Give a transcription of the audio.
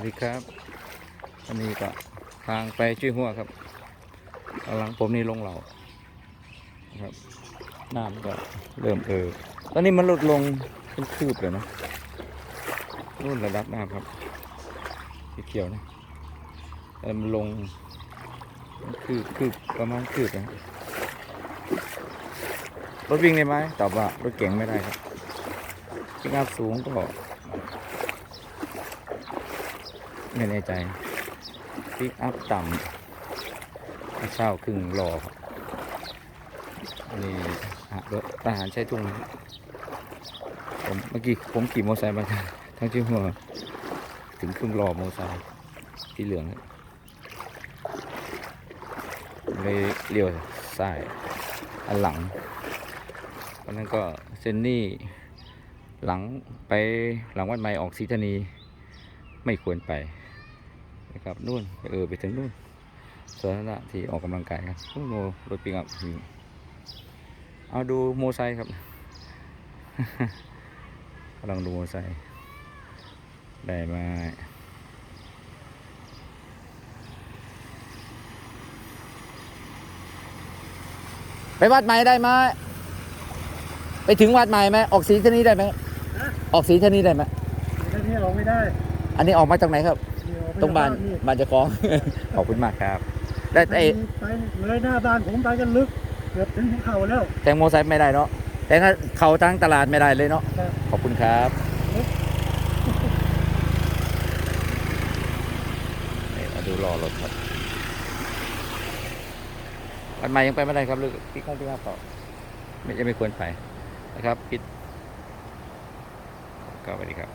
วัสดีครับวันนี้ก็ทางไปช่วยหัวครับเอาหลังผมนี่ลงเหล่าครับน้ำก็เริ่มเออตอนนี้มันลดลงเป็นคืบเลยนะนู่นระดับน้ำครับสีเขียวนะแต่มันลงเป็นคืบคืบประมาณคืบนะรถวิ่งได้ไหมตอบว่ารถเก่งไม่ได้ครับพิกอัพสูงก็ ไม่แน่ใจปิกอัพต่ำเช่าครึ่งรอครับนี่รถทหารใช้ทุ่งผมเมื่อกี้ผมขี่มอเตอร์ไซค์มาทั้งที่หัวถึงครึ่งรอมอเตอร์ไซค์ที่เหลืองเลยเลี้ยวซ้ายอันหลังอันนั้นก็เซนนี่หลังไปหลังวัดใหม่ออกศรีธนีไม่ควรไป นะครับนู่นไปเออไปถึงนู่นสาธารณะที่ออกกำลังกายครับนู่นโมรถปิกอัพอยู่เอาดูโมอไซค์ครับกำลังดูโมอไซค์ได้มาไปวัดใหม่ได้ไหมไปถึงวัดใหม่ไหมออกสีเท่านี้ได้ไหมออกสีเท่านี้ได้ไหมแค่นี้ออกไม่ได้ อันนี้ออกมาจากไหนครับนี่ออกไป ตรงบ้านนี่บ้านเจ้าของ ขอบคุณมากครับ ได้ไปไอ้ไปเลยหน้าบ้านผมไปกันลึก เกือบถึงภูเขาแล้ว แตงโมไซค์ไม่ได้เนาะแต่ถ้าเขาทั้งตลาดไม่ได้เลยเนาะครับ ขอบคุณครับนี่มาดูรอรถครับวันใหม่ยังไปไม่ได้ครับลูกพี่คงพี่ภาพต่อไม่ยังไม่ควรไปนะครับปิดก็สวัสดีครับ